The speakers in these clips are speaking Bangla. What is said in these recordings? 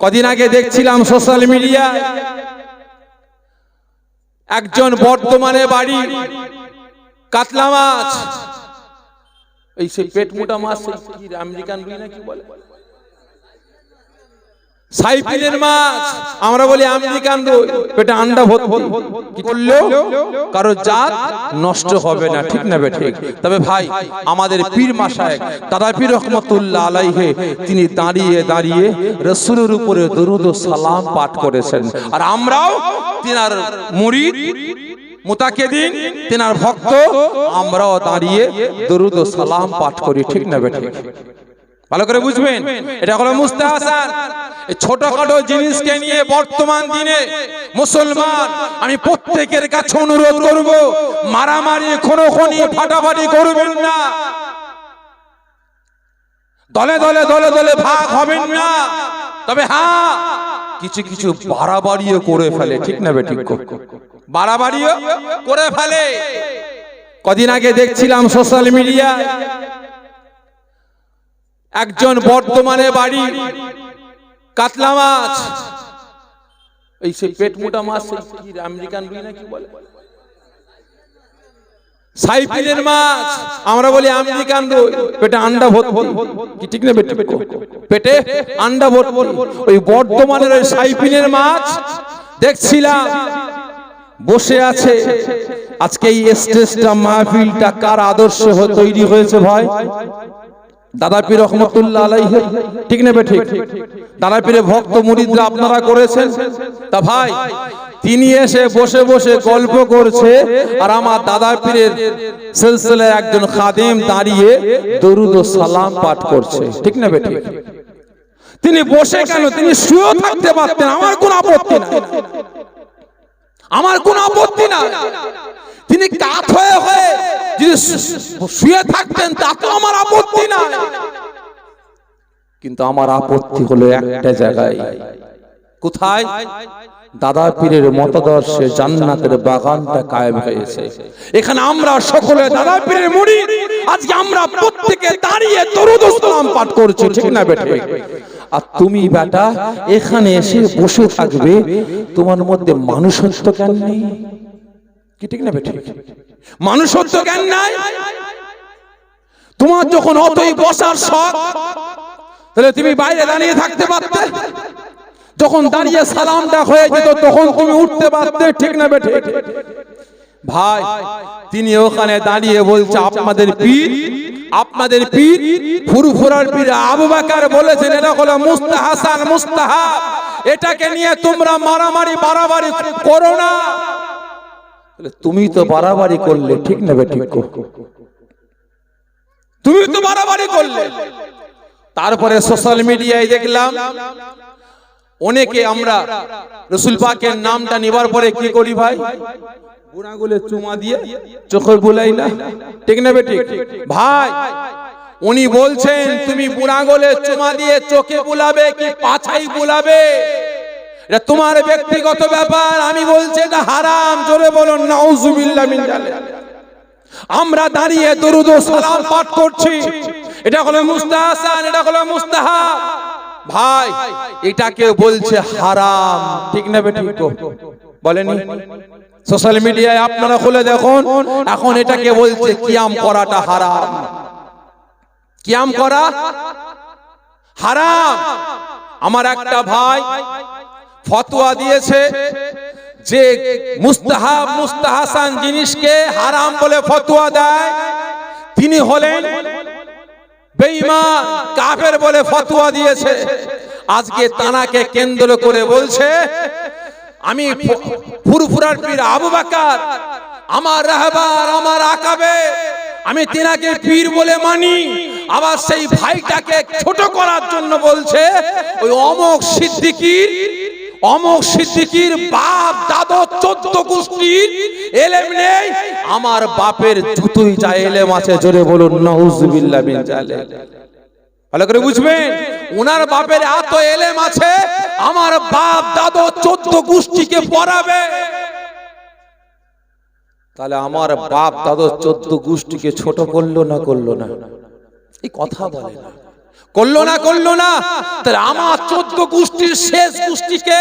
কদিন আগে দেখছিলাম সোশ্যাল মিডিয়া একজন বর্তমানে বাড়ি কাতলা মাছ। এই সেই পেট মোটা মাছ আমেরিকান বলে? সাইপিনের মাছ। আমরা বলি আমেরিকান রুই পেটে আন্ডা ভর্তি। কি করলেও কারও জাত নষ্ট হবে না। ঠিক না বে ঠিক। তবে ভাই আমাদের পীর মাসায় দাদা পীর রহমতুল্লাহ আলাইহে তিনি দাঁড়িয়ে দাঁড়িয়ে রসুলের উপরে দরুদ ও সালাম পাঠ করেছেন। আর আমরাও তিনার মুরিদ মুতাকেদিন তিনার ভক্ত আমরাও দাঁড়িয়ে দরুদ ও সালাম পাঠ করি। ঠিক না বে ঠিক? ভালো করে বুঝবেন? এটা হলো মুস্তাহাসান। ছোটখাটো জিনিসকে নিয়ে বর্তমান দিনে মুসলমান, আমি প্রত্যেকের কাছে অনুরোধ করব, মারামারি খনি ফাটাফাটি করবেন না। দলে দলে দলে দলে ভাগ হবেন না। তবে হ্যাঁ কিছু কিছু বাড়াবাড়িও করে ফেলে, ঠিক না বে ঠিক বাড়াবাড়িও করে ফেলে। কদিন আগে দেখছিলাম সোশ্যাল মিডিয়া একজন বর্তমানে বাড়ি কাতলা মাছ। এই সেই পেট মোটা মাছ কি আমেরিকান রুই না কি বলে সাইপিনের মাছ। আমরা বলি আমেরিকান রুই। পেটে আন্ডা ভর্তি। কি ঠিক না পেটে পেটে আন্ডা ভর্তি। ওই বর্তমানের ওই সাইপিনের মাছ। দেখছিলাম। বসে আছে। আজকে এই স্টেজটা মাহফিলটা কার আদর্শ তৈরি হয়েছে ভাই? দাদা পীর রহমতুল্লাহ আলাইহি, ঠিক নেবে ঠিক। দাদা পীরের ভক্ত মুরিদরা আপনারা করেছেন। তা ভাই, তিনি এসে বসে বসে গল্প করছে আর আমার দাদা পীরের সিলসিলায় একজন খাদেম দাঁড়িয়ে দরুদ ও সালাম পাঠ করছে। ঠিক নেবে ঠিক। তিনি বসে কেন? তিনি শুয়েও থাকতে পারতেন। আমার কোনো আপত্তি নাই। আমার কোনো আপত্তি না তিনি কাত হয়ে হয়ে যদি শুয়ে থাকতেন তাতে আমার আপত্তি নাই। কিন্তু আমার আপত্তি হলো একটা জায়গায়। কোথায়? দাদা পীরের মতদর্শে জান্নাতের বাগানটা কায়েম হয়েছে। এখানে আমরা সকলে দাদা পীরের মুড়ি। আজকে আমরা প্রত্যেকে দাঁড়িয়ে দরুদ সালাম পাঠ করছি, ঠিক না বেটে? আর তুমি বেটা, এখানে এসে বসে থাকবে, তোমার মধ্যে মানুষত্ব কেন নেই? কি ঠিক না বেঠিক মানুষত্ব জ্ঞান নাই? তোমার যখন অতই বসার শখ তাহলে তুমি বাইরে দাঁড়িয়ে থাকতে পারতে। যখন দাঁড়িয়ে সালামটা হয়ে যেত তখন তুমি উঠতে পারতে ঠিক না বেঠে ভাই তিনি ওখানে দাঁড়িয়ে বলছে আপনাদের পীর আপনাদের পীর ফুরফুরার পীর আবু বাকার বলেছেন এটা হলো মুস্তাহাসান মুস্তাহাব। এটাকে নিয়ে তোমরা মারামারি বাড়াবাড়ি করো না। তুমি তো বাড়াবাড়ি করলে ঠিক নেবে ঠিক তুমি তো বাড়াবাড়ি করলে। তারপরে সোশ্যাল মিডিয়ায় দেখলাম, অনেকে আমরা রসুল পাকের নামটা নেবার পরে কি করি ভাই? বুড়াগুলো চুমা দিয়ে চোখে বুলাই না। ঠিক নেবে ঠিক? ভাই, উনি বলছেন, তুমি বুড়াগোলে চুমা দিয়ে চোখে বুলাবে কি পাছাই বুলাবে? এটা তোমার ব্যক্তিগত ব্যাপার, আমি বলছি এটা হারাম, জোরে বলুন, নাউজুবিল্লাহ মিন আমরা দাঁড়িয়ে দরুদ ও সালাম পাঠ করছি। এটা হলো মুস্তাহাসান এটা হলো মুস্তাহাব। ভাই এটাকে বলছে হারাম। ঠিক না বেঠিক বলেনি? সোশ্যাল মিডিয়ায় আপনারা খুলে দেখুন, এখন এটাকে বলছে, কিয়াম করাটা হারাম। কিয়াম করা হারাম। আমার একটা ভাই ফতোয়া দিয়েছে যে মুস্তাহাব, মুস্তাহাসান জিনিসকে হারাম বলে ফতোয়া দেয়। তিনি হলেন বেঈমান কাফের বলে ফতোয়া দিয়েছে। আজকে তানাকে কেন্দ্র করে বলছে, আমি ফুরফুরার পীর আবু বকর, আমার রাহবার, আমার আকাবে, আমি তিনাকে পীর বলে মানি। আবার সেই ভাইটাকে ছোট করার জন্য বলছে, ওই অমক সিদ্দিকির অমক সিদ্দিকির বাপ দাদু চোদ্দ আমার বাপের জুতোই যা এলেম আছে, জোরে বলুন ভালো করে বুঝবেন ওনার বাপের এত এলেম আছে, আমার বাপ দাদু চোদ্দ গোষ্ঠীকে পড়াবে। তাহলে আমার বাপ দাদু চোদ্দ গোষ্ঠীকে ছোট করল না করল না? এই কথা বলে না। করল না করল না। তাহলে আমার চোদ্দ গোষ্ঠীর শেষ গোষ্ঠীকে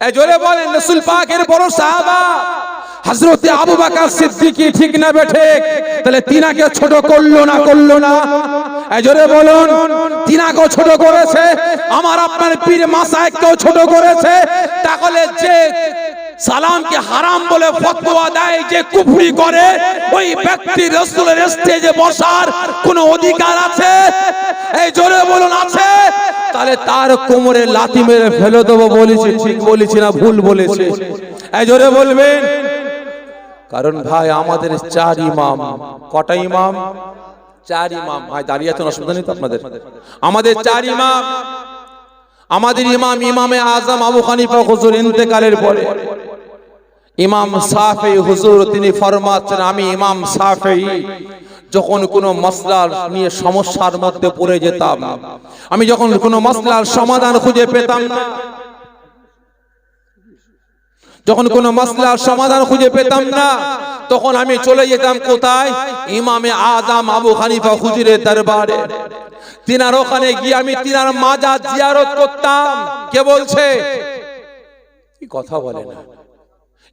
জোরে বলেন, রসুল পাকের বড় সাহাবা, হযরতে আবু বকর সিদ্দিকী ঠিক না বেঠে তাহলে তিনাকে ছোট করল না করল না? জোরে বলুন, তিনাকেও ছোট করেছে, আমার আপনার পীর মাসায়েককেও ছোট করেছে। তাহলে যে সালামকে হারাম বলে ফতোয়া দেয়, যে কুফরি করে, ওই ব্যক্তি রসুলের স্টেজে বসার কোনো অধিকার আছে? এই জোরে বলুন, আছে? তাহলে তার কোমরে লাথি মেরে ফেলে দেবো বলেছি, ঠিক বলেছি না ভুল বলেছে? এই জোরে বলবেন? কারণ ভাই, আমাদের চার ইমাম। কটা ইমাম? চার ইমাম। ভাই, দাঁড়িয়ে আছেন, অসুবিধা নেই তো আপনাদের? আমাদের চার ইমাম। আমাদের ইমাম ইমামে আজম আবু হানিফা হুজুর ইন্তেকালের পরে। ইমাম সাফি হুজুর, তিনি ফরমাচ্ছেন, আমি ইমাম সাফি যখন কোনো মশলার নিয়ে সমস্যার মধ্যে পড়ে যেতাম, আমি যখন কোনো মশলার সমাধান খুঁজে পেতাম না, যখন কোনো মশলার সমাধান খুঁজে পেতাম না, তখন আমি চলে যেতাম কোথায়? ইমামে আজম আবু হানিফা হুজুরের দরবারে। তিনার ওখানে গিয়ে আমি তিনার মাজার জিয়ারত করতাম। কে বলছে? কথা বলে না?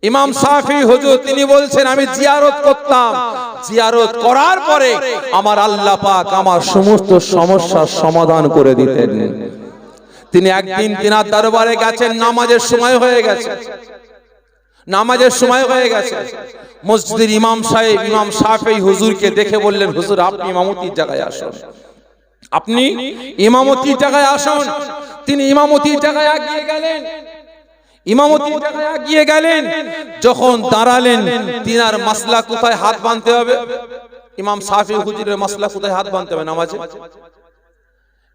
ইমাম সাফি হুজুর তিনি বলছেন আমি জিয়ারত করতাম। জিয়ারত করার পরে আমার আল্লাহ পাক আমার সমস্ত সমস্যার সমাধান করে দিতেন। তিনি একদিন তিনার দরবারে গেছেন নামাজের সময় হয়ে গেছে। নামাজের সময় হয়ে গেছে। মসজিদের ইমাম সাহেব ইমাম সাফি হুজুরকে দেখে বললেন হুজুর আপনি ইমামতির জায়গায় আসুন। আপনি ইমামতির জায়গায় আসুন। তিনি ইমামতির জায়গায় এগিয়ে গেলেন। ইমামতির জায়গায় এগিয়ে গেলেন, যখন দাঁড়ালেন, তিনার মাসলা কোথায় হাত বাঁধতে হবে? ইমাম সাফি হুজুরের মাসলা কোথায় হাত বাঁধতে হবে নামাজে?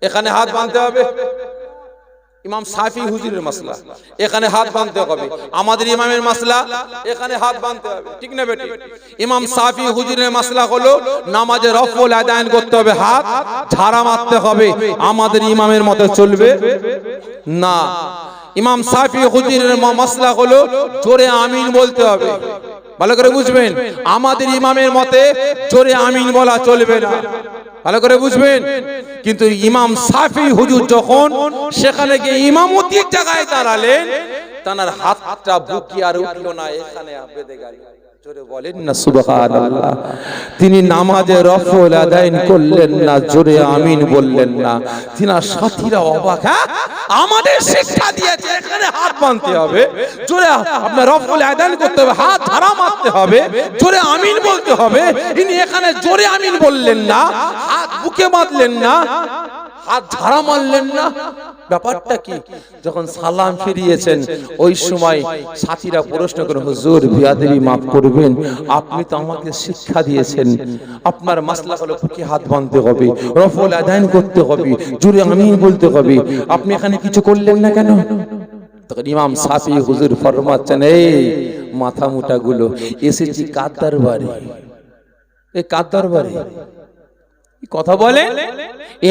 এখানে হাত বাঁধতে হবে? ইমাম সাফি হুজুরের মাসলা। এখানে হাত বাঁধতে হবে। আমাদের ইমামের মাসলা, এখানে হাত বাঁধতে হবে। ঠিক না বেটি? ইমাম সাফি হুজুরের মাসলা হলো নামাজে রফল আদায়ন করতে হবে, হাত ঝাড়া মারতে হবে। আমাদের ইমামের মতে চলবে? না। ইমাম সাফি হুজুরের মশলা হলো চোরে আমিন বলতে হবে। ভালো করে বুঝবেন? আমাদের ইমামের মতে চোরে আমিন বলা চলবে না। ভালো করে বুঝবেন? কিন্তু ইমাম সাফি হুজুর যখন সেখানে গিয়ে ইমামতির জায়গায় দাঁড়ালেন তার হাতটা বুকি আর উঠল না, এখানে বেঁধে গেল জোরে বলেন না, সুবহানাল্লাহ। তিনি নামাজে রফল আদায়ন করলেন না, জোরে আমিন বললেন না। তিনার সাথীরা অবাক হ্যাঁ? আমাদের শিক্ষা দিয়েছে, এখানে হাত বাঁধতে হবে। জোরে আপনার রফল আদায়ন করতে হবে, হাত ধারা মারতে হবে। জোরে আমিন বলতে হবে। ইনি এখানে জোরে আমিন বললেন না, হাত বুকে বাঁধলেন না। হাত ঝাড়া মারলেন না? ব্যাপারটা কি? যখন সালাম ফিরিয়েছেন, ওই সময় সাথীরা প্রশ্ন করে, হুজুর, বিয়াদেবি মাফ করবেন, আপনি তো আমাকে শিক্ষা দিয়েছেন। আপনার মাসলা হলো বুকে হাত বাঁধতে হবে, রফল আদায়ন করতে হবে, জুড়ে আমি বলতে হবে। আপনি এখানে কিছু করলেন না কেন? তখন ইমাম সাফি হুজুর ফরমাচ্ছেন, এই মাথা মুটা গুলো এসেছি কার দরবারে? এই কার দরবারে? কি কথা বলে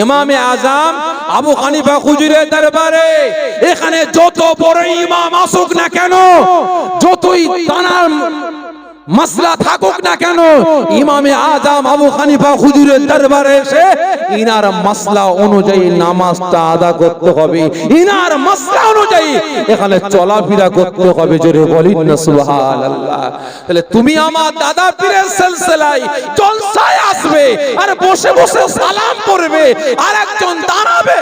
ইমামে আজাম আবু হানিফা হুজুরের দরবারে, এখানে যত বড় ইমাম আসুক না কেন, যতই তানার মাসলা থাকুক না কেন? ইমামে আজম আবু হানিফা হুজুরের দরবারে এসে ইনার মাসলা অনুযায়ী নামাজটা আদা করতে হবে। ইনার মাসলা অনুযায়ী এখানে চলাফেরা করতে হবে, জোরে বলিন না, সুবহানাল্লাহ। তাহলে তুমি আমার দাদা পীরের সিলসিলায় জলসায় আসবে আর বসে বসে সালাম করবে আর একজন দাঁড়াবে।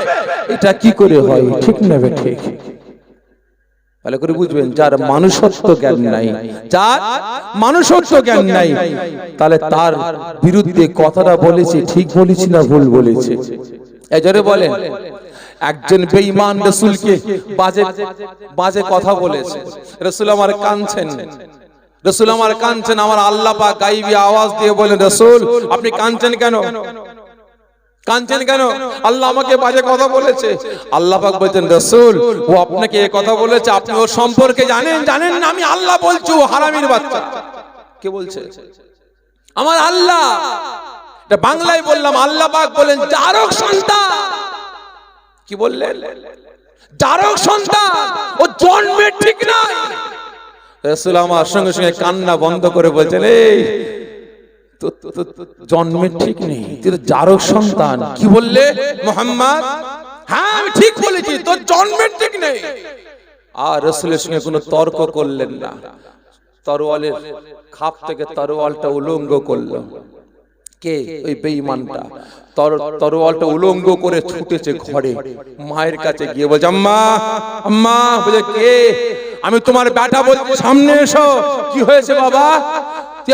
এটা কি করে হয়? ঠিক নেবে ঠিক। ভালো করে বুঝবেন, যার মানুষত্ব জ্ঞান নাই, যার মানুষত্ব জ্ঞান নাই, তাহলে তার বিরুদ্ধে কথাটা বলেছে, ঠিক বলেছি না ভুল বলেছে? এজরে বলেন, একজন বেঈমান রসুলকে বাজে বাজে কথা বলেছে। রসুল আমার কাঁদছেন। রসুল আমার কাঁদছেন, আমার আল্লাহ পাক গাইবি আওয়াজ দিয়ে বলেন, রসুল, আপনি কাঁদছেন কেন? কাঁদছেন কেন? আল্লাহ আমাকে বাজে কথা বলেছে। আল্লাহ পাক বলছেন রসুল ও আপনাকে এ কথা বলেছে আপনি ওর সম্পর্কে জানেন জানেন না আমি আল্লাহ বলছি ও হারামির বাচ্চা। কে বলছে? আমার আল্লাহ। এটা বাংলায় বললাম আল্লাহ পাক বলেন জারক সন্তান। কি বললেন? জারক সন্তান ও জন্মে ঠিক নাই। রসুল আমার সঙ্গে সঙ্গে কান্না বন্ধ করে বলছেন এই জন্মের ঠিক নেই। তোর জারক সন্তান, কি বললে? মোহাম্মদ হ্যাঁ আমি ঠিক বলেছি, তোর জন্মের ঠিক নেই। আর রসুলের সঙ্গে কোনো তর্ক করলেন না। তরোয়ালের খাপ থেকে তরোয়ালটা উলঙ্গ করল। কে? ওই বেঈমানটা। তর তরোয়ালটা উলঙ্গ করে ছুটেছে ঘরে। মায়ের কাছে গিয়ে বলছে, আম্মা আম্মা বলে কে? আমি তোমার বেটা বলছি, সামনে এসো। কি হয়েছে বাবা?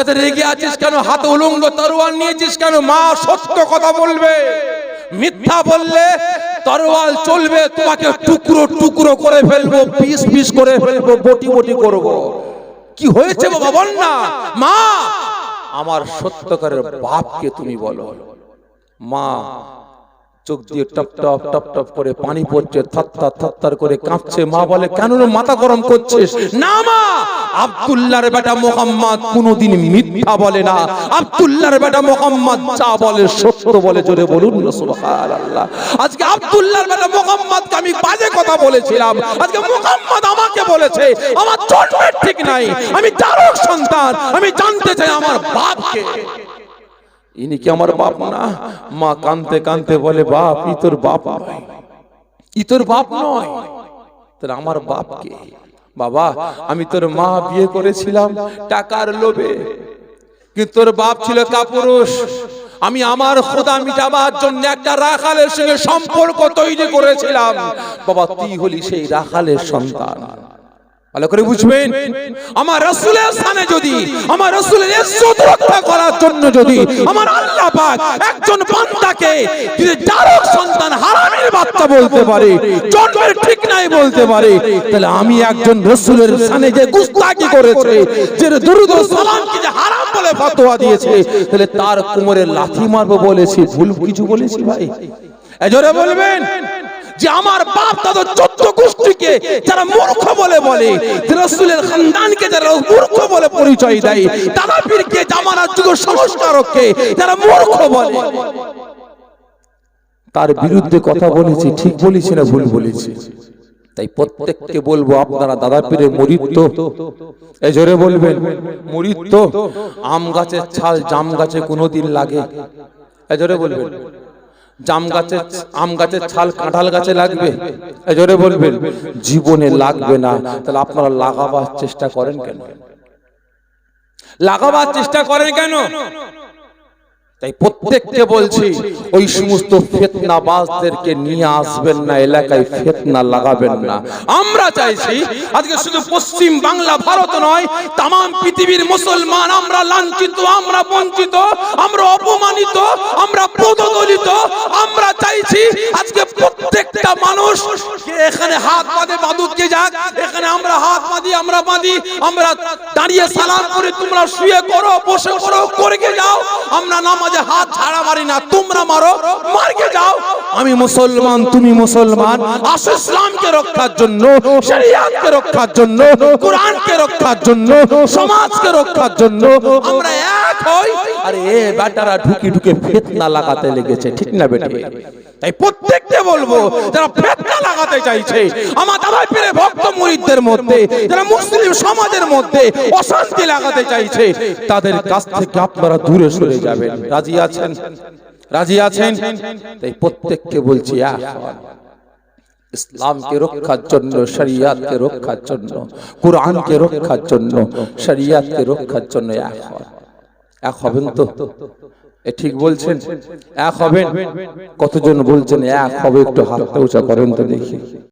রেগে আছিস কেন? হাতে উলঙ্গ তরোয়াল নিয়েছিস কেন? মা সত্য কথা বলবে। মিথ্যা বললে তরোয়াল চলবে। তোমাকে টুকরো টুকরো করে ফেলব, পিস পিস করে ফেলব, বটি বটি করব। কি হয়েছে বাবা, বল না। মা, আমার সত্যকারের বাপকে তুমি বলো। মা চোখ দিয়ে টপ টপ টপ টপ করে পানি পড়ছে থরথর থরথর করে কাঁপছে। মা বলে, কেন মাথা গরম করছিস? না মা, আব্দুল্লাহর বেটা মোহাম্মদ কোনোদিন মিথ্যা বলে না। আব্দুল্লাহর বেটা মোহাম্মদ যা বলে সত্য বলে, জোরে বলুন সুবহানাল্লাহ। আজকে আব্দুল্লাহর বেটা মোহাম্মদকে আমি বাজে কথা বলেছিলাম। আজকে মোহাম্মদ আমাকে বলেছে, আমার জন্মের ঠিক নাই, আমি জারক সন্তান, আমি জানতে চাই আমার বাপকে। ইনি কি আমার বাপ না? মা কানতে কানতে বলে, বাপ, ই তোর বাপ ই তোর বাপ নয়। তাহলে আমার বাপ কে বাবা, আমি তোর মা বিয়ে করেছিলাম টাকার লোভে। কিন্তু তোর বাপ ছিল কাপুরুষ। আমি আমার খোদা মিটাবার জন্য একটা রাখালের সঙ্গে সম্পর্ক তৈরি করেছিলাম। বাবা, তুই হলি সেই রাখালের সন্তান। ভালো করে বুঝবেন? আমার রসুলের স্থানে যদি, আমার রসুলের ইজ্জত রক্ষা করার জন্য যদি আমার আল্লাহ পাক একজন বান্দাকে যদি জারক সন্তান হারামের বাচ্চা বলতে পারে, জন্মের ঠিক নাই বলতে পারে, তাহলে আমি একজন রসুলের স্থানে যে গুস্তাকি করেছে, যে দুরুদ সালামকে যে হারাম বলে ফতোয়া দিয়েছে, তাহলে তার কোমরে লাথি মারবো বলেছি, ভুল কিছু বলেছি ভাই? এজরে বলবেন? যে আমার বাপ দাদা চোদ্দ গোষ্ঠীকে যারা মূর্খ বলে বলে রসুলের খানদানকে যারা মূর্খ বলে পরিচয় দেয় দাদা পীরকে জামানার যুগ সংস্কারককে যারা মূর্খ বলে। তার বিরুদ্ধে কথা বলেছি, ঠিক বলেছি না ভুল বলেছি? তাই প্রত্যেককে বলব, আপনারা দাদা পীরের মরিত্ব এই জোরে বলবেন মরিত্ব আম গাছের ছাল জাম গাছে কোনোদিন লাগে? এই জোরে বলবেন। জাম গাছের আম গাছের ছাল কাঁঠাল গাছে লাগবে? জোরে বলবেন জীবনে লাগবে না। তাহলে আপনারা লাগাবার চেষ্টা করেন কেন? লাগাবার চেষ্টা করেন কেন? তাই প্রত্যেককে বলছি, ওই সমস্ত ফেতনাবাজদেরকে নিয়ে আসবেন না, এলাকায় ফেতনা লাগাবেন না। আমরা চাইছি, আজকে শুধু পশ্চিম বাংলা ভারত নয় তাম পৃথিবীর মুসলমান, আমরা লাঞ্ছিত, আমরা বঞ্চিত, আমরা অপমানিত, আমরা প্রদলিত, আমরা চাইছি আজকে প্রত্যেকটা মানুষ এখানে হাত বাঁধে বাঁধুককে যাক, এখানে আমরা হাত বাঁধি, আমরা বাঁধি, আমরা দাঁড়িয়ে সালাম করে তোমরা শুয়ে করো, বসে করো, করে যাও, আমরা নামাজে হাত ছাড়া মারি না, তোমরা মারো, মারকে যাও। আমি মুসলমান, তুমি মুসলমান। আসো ইসলামকে রক্ষার জন্য, শরিয়াতকে রক্ষার জন্য, কুরআনকে রক্ষার জন্য, সমাজকে রক্ষার জন্য। আমরা এক হই। আরে এ বেটারা ঢুকি ঢুকে ফিতনা লাগাতে লেগেছে, ঠিক না বেটা? তাই প্রত্যেককে বলব, যারা ফেতনা লাগাতে চাইছে, আমার দাদাই পীরের ভক্ত মুরিদদের মধ্যে, যারা মুসলিম সমাজের মধ্যে অশান্তি লাগাতে চাইছে, তাদের কাছ থেকে আপনারা দূরে সরে যাবেন। রাজি আছেন? রাজি আছেন? তাই প্রত্যেককে বলছি এক ইসলামকে রক্ষার জন্য, শরিয়াতকে রক্ষার জন্য, কোরআনকে রক্ষার জন্য, শরিয়াতকে রক্ষার জন্য। এক হবেন তো? এ ঠিক বলছেন? এক হবেন। কতজন বলছেন এক হবে একটু হাতটা উঁচা করেন তো দেখি।